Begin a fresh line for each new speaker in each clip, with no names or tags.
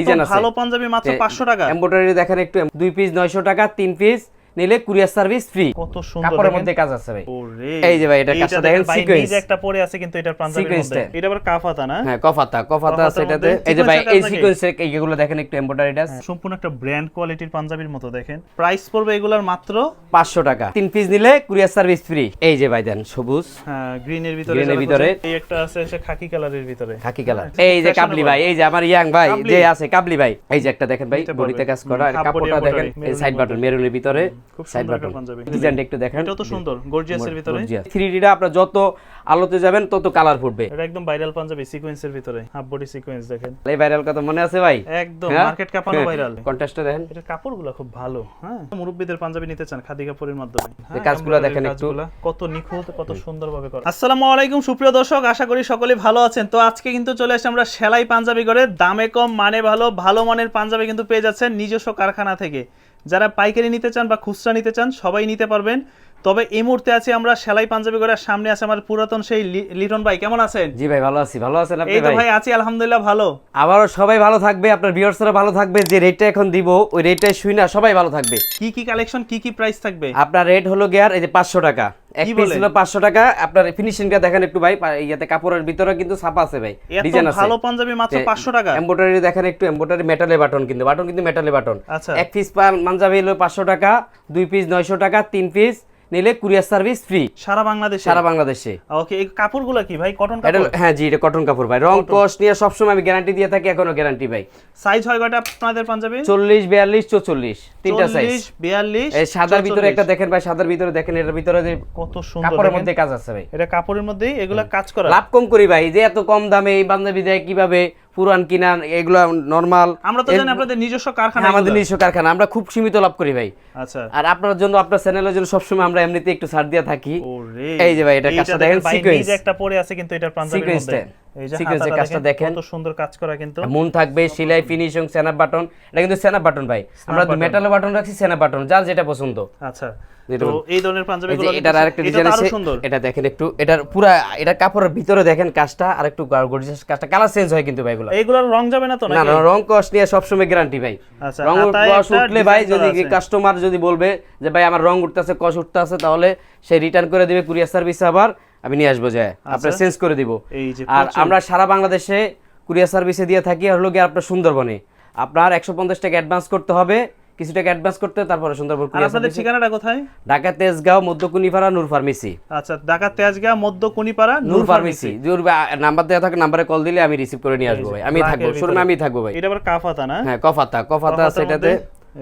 Design আছে।
ভালো পাঞ্জাবি মাত্র পাঁচশো টাকা।
এমব্রয়ডারি দেখেন একটু দুই পিস নয়শো টাকা তিন পিস নিলে কুরিয়ার সার্ভিস ফ্রি।
কত সুন্দর
কাপড়ের মধ্যে কাজ আছে ভাই। এই যে ভাই, এটা কাজটা দেখেন।
নিজে একটা পরে আছে কিন্তু এটার পাঞ্জাবির মধ্যে। এটা আবার কাফাতা না?
হ্যাঁ কফাতা কফাতা আছে এটাতে এই যে ভাই এই সিকোয়েন্সের এইগুলো দেখেন একটু এমব্রয়ডারিটা
সম্পূর্ণ একটা ব্র্যান্ড কোয়ালিটির পাঞ্জাবির মতো দেখেন। প্রাইস পড়বে এগুলার মাত্র
পাঁচশো টাকা। তিন পিস নিলে কুরিয়ার সার্ভিস ফ্রি। এই যে ভাই দেন সবুজ।
হ্যাঁ গ্রিনের ভিতরে
Green এর ভিতরে।
এই একটা আছে সে খাকি কালারের ভিতরে।
খাকি কালার
হ্যাঁ,
এই যে কাবলি ভাই এই যে আমার ইয়াং ভাই যে আছে কাবলি ভাই। এই যে একটা দেখেন ভাই বডিতে কাজ করা। আর কাপড়টা দেখেন এই সাইড বাটন। মেরুনের ভিতরে।
খুব সুন্দর একটা পাঞ্জাবি।
ডিজাইনটা একটু দেখেন।
এটাও তো সুন্দর গর্জিয়াসের ভিতরে।
যত আলোতে যাবেন তত কালার ফুটবে।
এটা একদম ভাইরাল পাঞ্জাবি সিকোয়েন্সের ভিতরে হাফ বডি সিকোয়েন্স দেখেন।
এই ভাইরাল কথা মনে আছে ভাই?
একদম? মার্কেট কাঁপানো ভাইরাল
কন্ট্রাস্টটা দেখেন।
এটার কাপড়গুলো খুব ভালো হ্যাঁ? মুরব্বীদের পাঞ্জাবি নিতে চান খাদি কাপড়ের মাধ্যমে হ্যাঁ,
কাজগুলো দেখেন একটু।
কত নিখুঁত কত সুন্দরভাবে করা। আসসালামু আলাইকুম সুপ্রিয় দর্শক আশা করি সকলে ভালো আছেন। তো আজকে কিন্তু চলে আসছে আমরা সেলাই পাঞ্জাবি করে দামে কম মানে ভালো ভালো মানের পাঞ্জাবি কিন্তু পেয়ে যাচ্ছেন নিজস্ব কারখানা থেকে। যারা পাইকারি নিতে চান বা খুচরা নিতে চান সবাই নিতে পারবেন। তবে এই মুহূর্তে আছি আমরা সেলাই পাঞ্জাবি করে সামনে আছে আমার পুরাতন সেই লিটন ভাই কেমন আছেন?
জি ভাই ভালো আছি। ভালো আছেন আপনি
এই তো
ভাই?
আছি আলহামদুলিল্লাহ ভালো।
আবারও সবাই ভালো থাকবে আপনার ভিউয়ার্সরা ভালো থাকবে যে রেটটা এখন দিব ওই রেটটাই শুই না সবাই ভালো থাকবে।
কি কি কালেকশন কি কি প্রাইস থাকবে?
আপনার রেট হলো গিয়ার এই যে পাঁচশো টাকা। এক পিস হলো পাঁচশো টাকা। আপনার ফিনিশিংটা দেখেন একটু ভাই ইয়াতে কাপড়ের ভিতরে কিন্তু ছাপা আছে ভাই
এত
ডিজাইন আছে।
ভালো পাঞ্জাবি মাত্র পাঁচশো টাকা?
এমব্রয়ডারি দেখেন একটু এমব্রয়ডারি মেটালে বাটন কিন্তু বাটন কিন্তু মেটালে বাটন
আচ্ছা।
এক পিস পাঞ্জাবি হলো পাঁচশো টাকা দুই পিস নয়শো টাকা তিন পিস নিলে কুরিয়ার সার্ভিস ফ্রি।
সারা বাংলাদেশে?
সারা বাংলাদেশে।
ওকে এই কাপড়গুলো কি ভাই? কটন কাপড়?
হ্যাঁ জি এটা কটন কাপড় ভাই। রং কস নিয়ে সবসময় আমি গ্যারান্টি দিয়ে থাকি এখনও গ্যারান্টি ভাই।
সাইজ হয় কয়টা আপনাদের পাঞ্জাবি?
চল্লিশ বিয়াল্লিশ চৌচল্লিশ। তিনটা সাইজ
42
এই সাদার ভিতরে একটা দেখেন ভাই সাদার ভিতরে দেখেন এটার ভিতরে যে
কত সুন্দর
কাপড়ের মধ্যে কাজ আছে ভাই।
এটা কাপড়ের মধ্যেই এগুলা কাজ করা।
লাভ কম করি ভাই যে এত কম দামে এই বান্ধবী দেয় কীভাবে? পুরান কিনা এগুলো নর্মাল
আমরা তো জানি আপনাদের নিজস্ব কারখানা
আমাদের নিজস্ব কারখানা। আমরা খুব সীমিত লাভ করি ভাই।
আচ্ছা।
আর আপনার জন্য আপনার চ্যানেলের জন্য সবসময় আমরা এমনিতে একটু ছাড় দিয়ে থাকি। এই যে ভাই, এটা
কাছে
কাজটা দেখেন,
সিকোয়েন্স একটা পরে আছে কিন্তু এটা পাঞ্জাবির মধ্যে।
কাজটা দেখেন।
কত সুন্দর কাজ করা কিন্তু।
মন থাকবে সেলাই ফিনিশিং সেনাপ বাটন এটা কিন্তু সেনাপ বাটন ভাই। আমরা
button।
বাটন রাখছি সেনাপ বাটন যার যেটা পছন্দ।
আচ্ছা। তো এই ধরনের পাঞ্জাবিগুলো
এটার আরেকটা ডিজাইন আছে। এটা দেখেন একটু এটার পুরা এটা কাপড়ের ভিতরে দেখেন কাজটা আর একটু গর্জিয়াস কাজটা। কালার চেঞ্জ হয় কিন্তু ভাই এগুলো।
রং যাবে না তো
না না রং কস নিয়ে সবসময় গ্যারান্টি ভাই।
আচ্ছা,
রং কস উঠলে ভাই যদি কাস্টমার যদি বলবে যে ভাই আমার রং উঠতেছে কস উঠতেছে তাহলে সে রিটার্ন করে দিবে কুরিয়ার সার্ভিস আবার। আমি নিয়ে আসব যায়। আপনার চেঞ্জ করে দিব। আর আমরা সারা বাংলাদেশে কুরিয়ার সার্ভিসে দিয়ে থাকি আর হলো গিয়ে আপনার সুন্দরবনে। আপনার একশো পঞ্চাশ টাকা অ্যাডভান্স করতে হবে কিছু টাকা অ্যাডভান্স করতে হবে, তারপরে সুন্দরবন
আর আপনাদের ঠিকানাটা কোথায়?
ঢাকা তেজগাঁও মধ্যকুনিপাড়া নূর ফার্মেসি।
আচ্ছা ঢাকা তেজগাঁ মধ্য কুনিপাড়া
নূর ফার্মেসি। যদি নাম্বার দেওয়া থাকে নাম্বারে কল দিলে আমি রিসিভ করে নিয়ে আসব ভাই। আমি থাকব। শোরুমে আমি থাকব ভাই।
এটা আবার কাফাতা না?
হ্যাঁ কফাতা কফাতা সেটাতে।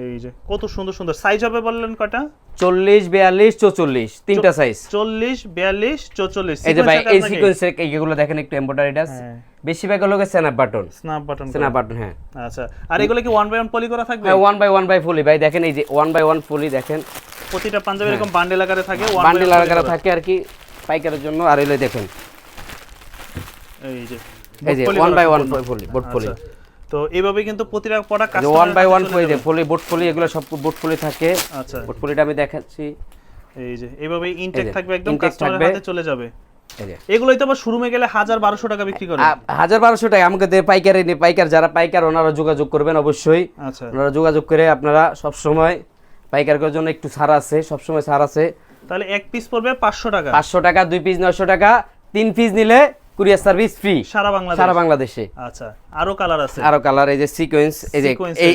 এই যে কত সুন্দর সুন্দর। সাইজ হবে বললেন কয়টা?
চল্লিশ বিয়াল্লিশ চৌচল্লিশ তিনটা সাইজ
চল্লিশ বিয়াল্লিশ চৌচল্লিশ
এই যে ভাই এই সিকোয়েন্সের এইগুলো দেখেন একটু এমব্রয়ডারিটা
হ্যাঁ।
বেশিরভাগ হলো snap button
snap button
snap button হ্যাঁ।
আচ্ছা আর এগুলো কি ওয়ান বাই ওয়ান পলি করা থাকবে?
হ্যাঁ one by one by fully ভাই দেখেন এই যে ওয়ান বাই ওয়ান ফুলি দেখেন।
প্রতিটা পাঞ্জাবি এরকম বান্ডেল আকারে থাকে by
আকারে থাকে আর কি পাইকারের জন্য। আর এগুলো দেখেন।
এই যে
এই যে ওয়ান বাই ওয়ান। ফুলি বোট
আচ্ছা। তো এইভাবে কিন্তু প্রতিটা product
one by one fully fully boat fully এগুলো সব বোট ফুলি থাকে।
আচ্ছা।
বোট ফুলিটা আমি দেখাচ্ছি।
এই যে এইভাবে ইনটেক থাকবে একদম কাস্টমারের হাতে চলে যাবে। এগুলোই তো আবার শোরুমে গেলে হাজার বারোশো টাকা বিক্রি করে।
হাজার বারোশো টাকা আমাকে দে পাইকারি নি- পাইকার যারা পাইকার ওনারা যোগাযোগ করবেন অবশ্যই।
আচ্ছা।
ওনারা যোগাযোগ করে আপনারা সব সময় পাইকারের জন্য একটু ছাড় আছে সব সময় ছাড় আছে।
তাহলে এক পিস পড়বে পাঁচশো টাকা।
পাঁচশো টাকা দুই পিস নয়শো টাকা তিন পিস নিলে কুরিয়ার সার্ভিস ফ্রি
সারা বাংলাদেশ।
সারা বাংলাদেশে।
আচ্ছা আরও কালার আছে?
আরও কালার এই যে সিকোয়েন্স এই যে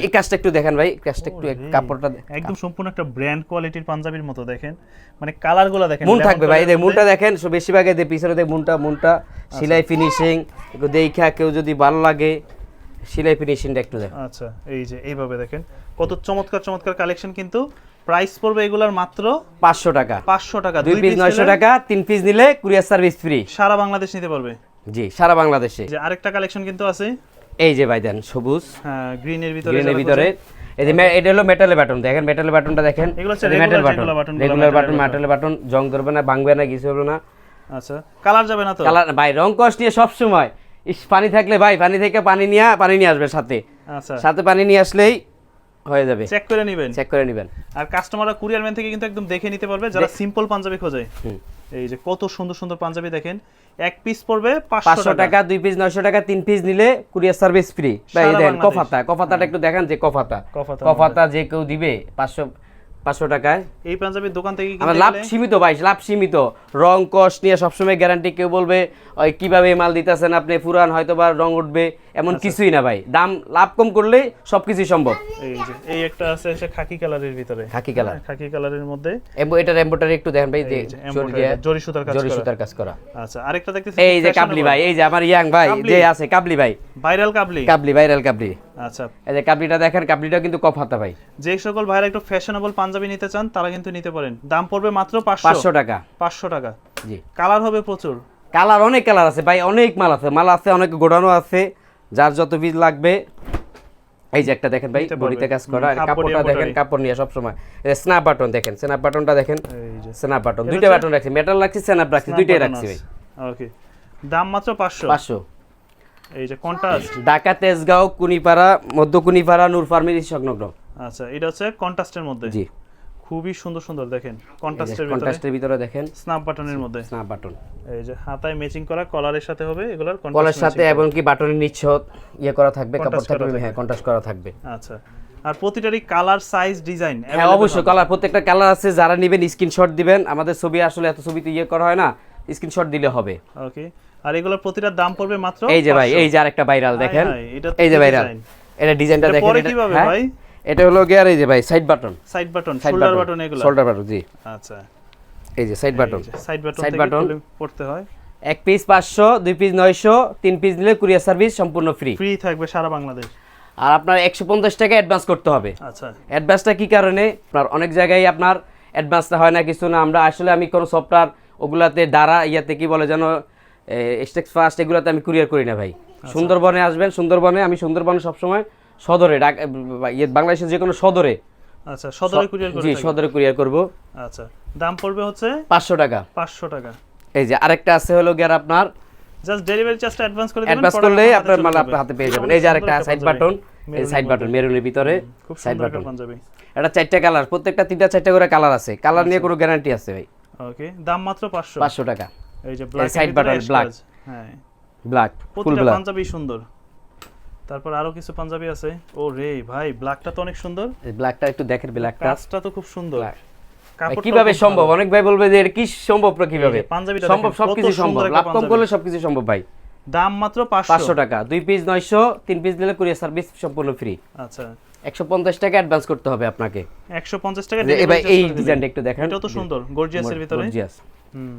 এই কাজটা একটু দেখেন ভাই কাজটা একটু কাপড়টা
একদম সম্পূর্ণ একটা ব্র্যান্ড কোয়ালিটির পাঞ্জাবির মতো দেখেন। মানে কালারগুলো দেখেন
মুন থাকবে ভাই এই দেখেন বেশিরভাগ এই পিছনে দেখ মুনটা মুনটা সেলাই ফিনিশিং একটু দেখা কেউ যদি ভালো লাগে সেলাই ফিনিশিংটা একটু দেখ
আচ্ছা এই যে এইভাবে দেখেন। কত চমৎকার চমৎকার কালেকশন কিন্তু। প্রাইস পড়বে এগুলার মাত্র
পাঁচশো টাকা।
পাঁচশো টাকা।
দুই পিস নয়শো
নিলে
টাকা তিন পিস নিলে কুরিয়ার সার্ভিস ফ্রি।
সারা বাংলাদেশ নিতে পারবে।
জি সারা বাংলাদেশে।
যে আরেকটা কালেকশন কিন্তু আছে।
এই যে ভাই দেন সবুজ।
হ্যাঁ গ্রিনের ভিতরে
গ্রিনের
যারা
ভিতরে। এই যে এটা হলো মেটালের বাটন দেখেন মেটালের বাটনটা দেখেন।
এগুলো হচ্ছে
মেটাল বাটন রেগুলার বাটন
এর
মেটালের বাটন জং ধরবে না ভাঙবে না কিছু হবে না।
আচ্ছা কালার যাবে না তো?
কালার ভাই রং কষ্ট নিয়ে সব সময়। পানি থাকলে ভাই পানি থেকে পানি নিয়ে পানি নিয়ে আসবে সাথে।
আচ্ছা।
সাথে পানি নিয়ে আসলেই হয়ে যাবে।
চেক করে নেবেন।
চেক করে নেবেন।
আর কাস্টমাররা কুরিয়ার ম্যান থেকে কিন্তু একদম দেখে নিতে পারবে যারা সিম্পল পাঞ্জাবি খোঁজে। এই যে কত সুন্দর সুন্দর পাঞ্জাবি দেখেন। এক পিস পড়বে
পাঁচশো
পাঁচশো টাকা।
টাকা দুই পিস নয়শো টাকা তিন পিস নিলে কুরিয়ার সার্ভিস ফ্রি ভাই দেখেন। কফাতা কফাতাটা একটু দেখেন যে কফাতা। কফাতা যে কেউ দিবে পাঁচশো পাঁচশো টাকায়।
এই পাঞ্জাবির দোকান থেকে
আমার লাভ সীমিত ভাই লাভ সীমিত। রং কস্ট নিয়ে সবসময় গ্যারান্টি কেউ বলবে ওই কীভাবে মাল দিতেছেন আপনি? পুরান হয়তো বা রং উঠবে। এমন
আচ্ছা।
কিছুই না ভাই। দাম লাভ কম করলে সবকিছুই সম্ভব।
এই যে এই একটা আছে এসে খাকি কালারের ভিতরে।
খাকি কালার
হ্যাঁ, খাকি কালারের মধ্যে।
এম্বো- এটার এম্বোটারি একটু দেখেন ভাই যে জরি
জরি সুতার কাজ
জরি
করা।
সুতার কাজ করা।
আচ্ছা আরেকটা দেখতেছি
এই যে কাবলি ভাই এই যে আমার ইয়াং ভাই যে আছে কাবলি ভাই।
ভাইরাল কাবলি।
কাবলি ভাইরাল কাবলি।
আচ্ছা।
এই যে কাবলিটা দেখেন কাবলিটা কিন্তু কফাতা ভাই।
যে সকল ভাইরা একটু ফ্যাশনেবল পাঞ্জাবি নিতে চান তারা কিন্তু নিতে পারেন। দাম পড়বে মাত্র পাঁচশো।
পাঁচশো টাকা।
পাঁচশো টাকা।
জি।
কালার হবে প্রচুর।
কালার অনেক কালার আছে ভাই অনেক মাল আছে। মাল আছে অনেক গোডানো আছে। যার যত বীজ লাগবে। এই যে একটা দেখেন ভাই বডিতে কাজ করা। কাপড়টা দেখেন কাপড় নিয়ে সবসময়। স্ন্যাপ বাটন দেখেন স্ন্যাপ বাটনটা দেখেন।
এই যে।
স্ন্যাপ বাটন দুইটা বাটন রাখছি। মেটাল রাখছি স্ন্যাপ রাখছি দুইটাই রাখছি ভাই।
ওকে দাম মাত্র পাঁচশো।
পাঁচশো।
এই যে কন্ট্রাস্ট
ঢাকা তেজগাঁও কুনিপাড়া মধ্য কুনিপাড়া নূর ফার্মেসি সংলগ্ন।
আচ্ছা এটা হচ্ছে কন্ট্রাস্টের মধ্যে?
জি।
খুবই সুন্দর সুন্দর দেখেন কন্ট্রাস্টের ভিতরে।
কন্ট্রাস্টের ভিতরে দেখেন।
স্ন্যাপ বাটনের মধ্যে?
Snap button.
এই যে হাতায় ম্যাচিং করা কলারের সাথে হবে এগুলোর
কলের
contrast
সাথে এবং কি বাটনের ইয়ে করা থাকবে কাপড় থাকবে হ্যাঁ কন্ট্রাস্ট করা থাকবে।
আচ্ছা আর প্রতিটারই কালার সাইজ ডিজাইন
হ্যাঁ অবশ্যই কালার প্রত্যেকটা কালার আছে যারা নেবেন স্ক্রিনশট দিবেন। আমাদের ছবি আসলে এত ছবিতে ইয়ে করা হয় না স্ক্রিনশট দিলে হবে।
ওকে আর এগুলোর প্রতিটার দাম পড়বে মাত্র
এই যে ভাই এই যে আরেকটা ভাইরাল দেখেন। এই যে ভাইরাল। এটা ডিজাইনটা দেখেন
পরে কীভাবে
হ্যাঁ?
ভাই?
এটা হলো গিয়ে আর এই যে ভাই side button
side button
side
shoulder button এগুলো।
শোল্ডার বাটন জি।
আচ্ছা।
এই যে side button
side button
button।
খুলে পড়তে হয়।
এক পিস পাঁচশো দুই পিস নয়শো তিন পিস নিলে কুরিয়ার সার্ভিস সম্পূর্ণ ফ্রি
ফ্রি থাকবে সারা বাংলাদেশ।
আর আপনার একশো পঞ্চাশ টাকা অ্যাডভান্স করতে হবে।
আচ্ছা।
অ্যাডভান্সটা কি কারণে? আপনার অনেক জায়গায় আপনার অ্যাডভান্সটা হয় না কিছু না। আমরা আসলে আমি কোনো সফটওয়্যার ওগুলাতে দ্বারা ইয়াতে কি বলে যেন স্টেক্স ফার্স্ট এগুলাতে আমি কুরিয়ার করি না ভাই।
আচ্ছা।
সুন্দরবনে আসবেন সুন্দরবনে আমি সুন্দরবনে সবসময় সদরে ইয়ে বাংলাদেশের যে কোনো সদরে।
আচ্ছা সদরে কুরিয়ার
জি সদরে কুরিয়ার করব।
আচ্ছা দাম পড়বে হচ্ছে?
পাঁচশো টাকা।
পাঁচশো টাকা।
এই যে আরেকটা আছে হলো গিয়ে আপনার
জাস্ট ডেলিভারি চার্জটা অ্যাডভান্স করে দিবেন
অ্যাডভান্স করলে
আপনার
মাল আপনার হাতে পেয়ে যাবেন। এই যে আরেকটা সাইড বাটন এই সাইড বাটন। মেরুনের ভিতরে সাইড বাটন
পাঞ্জাবি।
এটা চারটা কালার প্রত্যেকটা তিনটা চারটা করে কালার আছে। কালার নিয়ে কোনো গ্যারান্টি আছে ভাই।
ওকে দাম মাত্র পাঁচশো।
পাঁচশো টাকা।
এই যে ব্ল্যাক। হ্যাঁ।
ব্ল্যাক ফুল ব্ল্যাক
পাঞ্জাবি সুন্দর। তারপর আরও কিছু পাঞ্জাবি আছে। ও রে ভাই ব্ল্যাকটা তো অনেক সুন্দর।
ব্ল্যাকটা একটু দেখেন ব্ল্যাকটা
কাজটা তো খুব সুন্দর।
কীভাবে সম্ভব? অনেক ভাই বলবে যে এর কি সম্ভব কীভাবে?
পাঞ্জাবিটা
সম্ভব সবকিছু সম্ভব। লাভ কম করলে সবকিছু সম্ভব ভাই।
দাম মাত্র পাঁচশো।
পাঁচশো টাকা। দুই পিস নয়শো তিন পিস নিলে কুরিয়ার সার্ভিস সম্পূর্ণ ফ্রি
আচ্ছা।
একশো পঞ্চাশ টাকা অ্যাডভান্স করতে হবে আপনাকে।
একশো পঞ্চাশ টাকা
যে
delivery
এই ডিজাইনটা একটু দেখেন।
এটাও তো সুন্দর গর্জিয়াসের ভিতরে।
Gorgeous।
হুম।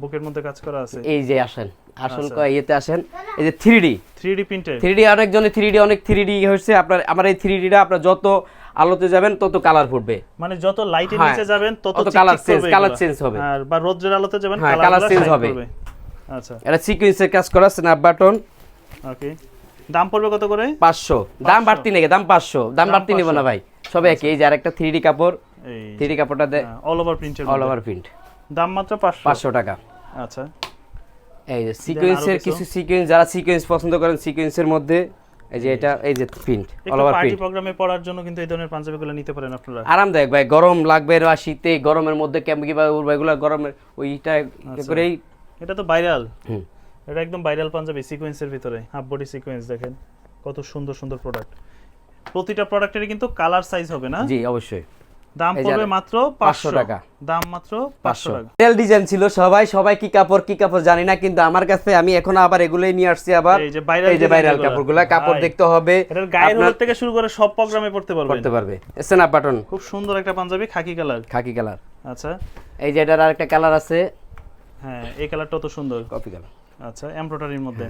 বুকের মধ্যে কাজ করা আছে?
এই যে আসেন আসল
আচ্ছা।
ইয়েতে আসেন? এই যে three D
three D printed.
Three D অনেকজনের থ্রি ডি অনেক থ্রি ডি হচ্ছে আপনার আমার এই থ্রি ডিটা আপনার যত আলোতে যাবেন তত কালার ফুটবে।
মানে যত লাইটের
হ্যাঁ,
নিচে যাবেন তত
তত change, colour
এগুলা।
change হবে।
আর বা রোদ্রের আলোতে যাবেনগুলা
change
shine
হবে।
আচ্ছা।
এটা সিকুয়েন্সের কাজ করা স্ন্যাপ বাটন
ওকে। দাম পড়বে কত করে?
পাঁচশো। দাম বাড়তি নাকি? দাম পাঁচশো। দাম
দাম
বাড়তি নেব না ভাই। সব একই এই যে আরেকটা থ্রি ডি কাপড়।
এই
থ্রি ডি কাপড়টা দেয়
অল ওভার প্রিন্টের
অল ওভার প্রিন্ট
দাম মাত্র পাঁচশো।
পাঁচশো টাকা।
আচ্ছা।
এই যে সিকোয়েন্সের
কিছু?
সিকোয়েন্স যারা সিকোয়েন্স পছন্দ করেন সিকোয়েন্সের মধ্যে এই যে এটা এই যে প্রিন্ট অল ওভার প্রিন্ট
প্রোগ্রামে পড়ার জন্য কিন্তু এই ধরনের পাঞ্জাবিগুলো নিতে পারেন আপনারা।
আরামদায়ক ভাই গরম লাগবে বা শীতে গরমের মধ্যে কেমন কীভাবে উঠবে এগুলো গরমের ওইটা ইয়ে করেই।
এটা তো ভাইরাল
হুম।
এটা একদম ভাইরাল পাঞ্জাবি সিকোয়েন্সের ভিতরে হাফ বডি সিকোয়েন্স দেখেন। কত সুন্দর সুন্দর প্রোডাক্ট প্রতিটা প্রোডাক্টেরই কিন্তু কালার সাইজ হবে না?
জি অবশ্যই।
দাম পড়বে মাত্র
500 টাকা।
দাম মাত্র পাঁচশো।
পাঁচশো
টাকা।
তেল ডিজাইন ছিল সবাই সবাই কি কাপড় কি কাপড় জানি না কিন্তু আমার কাছে আমি এখন আবার এগুলোই নিয়ে আসছি আবার।
এই যে viral
এই যে ভাইরাল কাপড়গুলা কাপড় দেখতে হবে।
এটার গায়ের হলুদ থেকে শুরু করে সব প্রোগ্রামে পড়তে পারবেন।
করতে পারবে। স্ন্যাপ বাটন
খুব সুন্দর একটা panjabi khaki colour.
Khaki colour.
আচ্ছা।
এই যে এটার আরেকটা কালার আছে।
হ্যাঁ এই কালারটাও তো সুন্দর।
Coffee colour.
আচ্ছা এমব্রয়ডারির মধ্যে।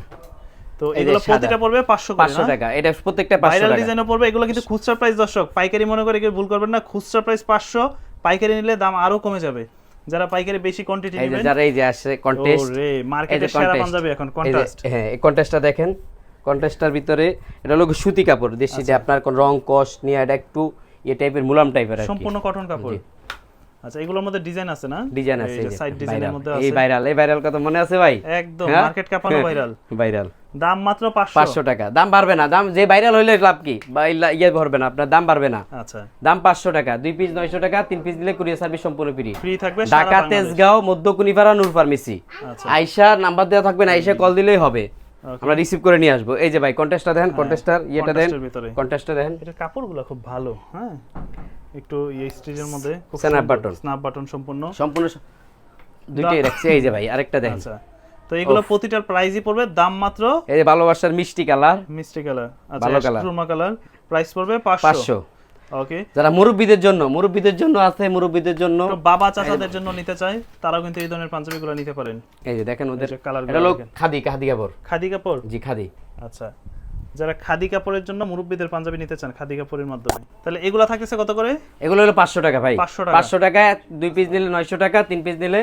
তো
এই
এগুলো। প্রতিটা পড়বে 500 করে
পাঁচশো
না?
টাকা এটা প্রত্যেকটা
ভাইরাল ডিজাইনও পড়বে এগুলো কিন্তু খুচরা প্রাইস দর্শক। পাইকারি মনে করে কেউ ভুল করবেন না খুচরা প্রাইস 500 পাইকারি নিলে দাম আরও কমে যাবে। যারা পাইকারি বেশি কোয়ান্টিটি
এই
নেবেন
যারা এই যে আসছে কন্টেস্ট
ওরে মার্কেটে সেরা পাঞ্জাবি এখন কন্ট্রাস্ট
হ্যাঁ এই কন্টেস্টটা দেখেন। কন্টেস্টটার ভিতরে এটা হলো সুতি কাপড় দেশি
আচ্ছা।
যে আপনার কোন রং কস্ট নিয়ে এটা একটু ইয়ে টাইপের মুলাম টাইপের
সম্পূর্ণ কটন কাপড়। আচ্ছা এগুলোর মধ্যে ডিজাইন আছে না?
ডিজাইন আছে
সাইড ডিজাইনের মধ্যে
এই ভাইরাল এই ভাইরাল কথা মনে আছে ভাই?
একদম
হ্যাঁ?
মার্কেট কাঁপানো ভাইরাল
ভাইরাল
দাম মাত্র 500
পাঁচশো টাকা। দাম বাড়বে না। দাম যে ভাইরাল হইলে লাভ কি? ইয়ে ভরবে না আপনার দাম বাড়বে না।
আচ্ছা।
দাম পাঁচশো টাকা দুই পিস নয়শো টাকা তিন পিস দিলে কুরিয়ার সার্ভিস সম্পূর্ণ ফ্রি
ফ্রি থাকবে
ঢাকা তেজগাঁও মধ্য কুনিপাড়া নূর ফার্মেসি
আচ্ছা।
আইসা নাম্বার দেওয়া থাকবে না আইসা কল দিলেই হবে। আমরা রিসিভ করে নিয়ে আসব। এই যে ভাই কন্টেস্টটা দেখেন কন্টেস্টার ইয়েটা দেন কন্টেস্টটা দেখেন।
এটা কাপড়গুলো খুব ভালো হ্যাঁ। একটু এই স্টিচের মধ্যে খুব
Snap button।
স্ন্যাপ বাটন সম্পূর্ণ।
সম্পূর্ণ দুইটাই রাখছি এই যে ভাই আরেকটা দেখেন।
আচ্ছা। তো এগুলো প্রতিটার প্রাইসই পড়বে দাম মাত্র
এই যে ভালোবাসার মিষ্টি কালার।
মিষ্টি কালার। আচ্ছা। সুরমা কালার। প্রাইস পড়বে 500 ওকে
যারা মুরব্বীদের জন্য মুরব্বীদের জন্য আছে মুরব্বীদের জন্য।
বাবা চাচাদের জন্য নিতে চাই তারাও কিন্তু এই ধরনের পাঞ্জাবিগুলো নিতে পারেন।
এই যে দেখেন ওদের
কালার
এটা হলো খাদি খাদি কাপড়।
খাদি কাপড়?
জি খাদি।
আচ্ছা। যারা খাদি কাপড়ের জন্য মুরব্বীদের পাঞ্জাবি নিতে চান খাদি কাপড়ের মাধ্যমে তাহলে এগুলা থাকতেছে কত করে?
এগুলো হলো পাঁচশো টাকা ভাই।
500 টাকা।
পাঁচশো টাকা দুই পিস নিলে নয়শো টাকা তিন পিস নিলে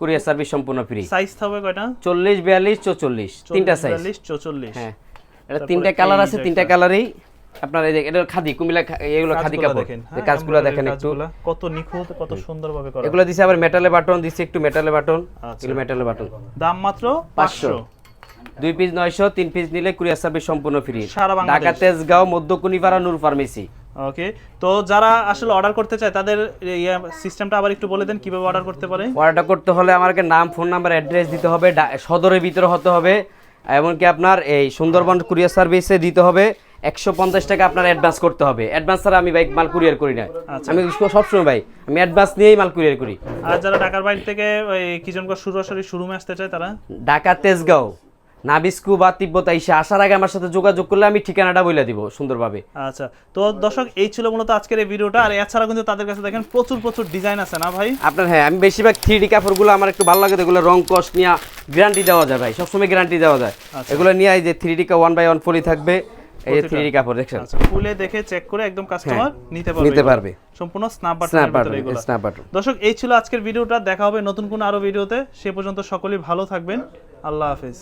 কুরিয়ার সার্ভিস সম্পূর্ণ ফ্রি
সাইজ থাকবে কয়টা?
চল্লিশ বিয়াল্লিশ চৌচল্লিশ। তিনটা সাইজ
44 44
হ্যাঁ। এটা তিনটা কালার আছে তিনটা। কালারই আপনার এই যে এটা খাদি কুমিলা এগুলো খাদি কাপড়।
দেখেন,
এই
হ্যাঁ,
কাজগুলো দেখেন একটু।
কত নিখুঁত কত সুন্দরভাবে করা।
এগুলো দিছে আবার মেটালে বাটন দিছে একটু মেটালে বাটন
আচ্ছা।
এগুলো মেটালে বাটন
দাম মাত্র
500
500
দুই পিস নয়শো তিন পিস নিলে কুরিয়ার সার্ভিস সম্পূর্ণ free Dhaka Tejgaon Madhya Kunipara Noor pharmacy
okay তো যারা আসলে অর্ডার করতে চায় তাদের সিস্টেমটা আবার একটু বলে দেন কীভাবে অর্ডার করতে পারে?
অর্ডারটা করতে হলে আমাকে নাম ফোন নাম্বার অ্যাড্রেস দিতে হবে সদরের ভিতরে হতে হবে এমনকি আপনার এই সুন্দরবন কুরিয়ার সার্ভিসে দিতে হবে একশো পঞ্চাশ টাকা আপনার অ্যাডভান্স করতে হবে। অ্যাডভান্স ছাড়া আমি বাইক মাল কুরিয়ার করি না।
আচ্ছা।
আমি সবসময় ভাই আমি অ্যাডভান্স নিয়েই মাল কুরিয়ার করি।
আর যারা ঢাকার বাইরে থেকে ওই কিচনগড় সরাসরি শোরুমে আসতে চায় তারা?
ঢাকা তেজগাঁও। নাবিস্কু বা তিব্বত এসে আসার আগে আমার সাথে যোগাযোগ করলে আমি ঠিকানাটা বলে দিব সুন্দরভাবে।
আচ্ছা তো দর্শক এই ছিল মূলত আজকের এই ভিডিওটা। আর এছাড়া কিন্তু তাদের কাছে দেখেন প্রচুর প্রচুর ডিজাইন আছে না ভাই?
আপনার হ্যাঁ আমি বেশিরভাগ থ্রি কাপড়গুলো আমার একটু ভালো লাগে এগুলো রং কস্ট নিয়ে গ্যারান্টি দেওয়া যায় ভাই সবসময় গ্যারান্টি দেওয়া যায়।
আচ্ছা।
এগুলো নিয়ে যে three D one by one fully থাকবে এই যে থ্রি ডি কাপড় দেখছেন?
আচ্ছা খুলে দেখে চেক করে একদম কাস্টমার নিতে পারবে
হ্যাঁ, নিতে পারবে।
সম্পূর্ণ স্ন্যাপ
স্ন্যাপ
বাটনের ভিতরে
বাটন
এগুলো।
স্ন্যাপ বাটন
দর্শক এই ছিল আজকের ভিডিওটা দেখা হবে নতুন কোন আরও ভিডিওতে। সে পর্যন্ত সকলেই ভালো থাকবেন। আল্লাহ হাফেজ।